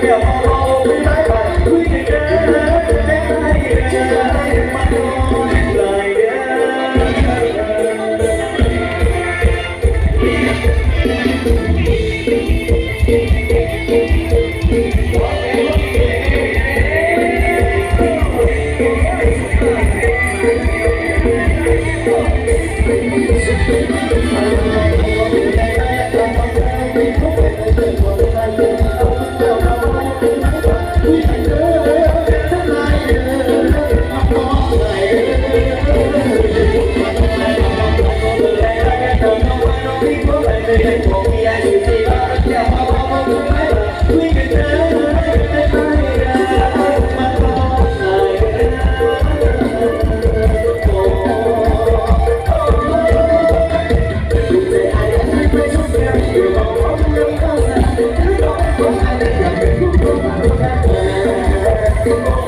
没有 เ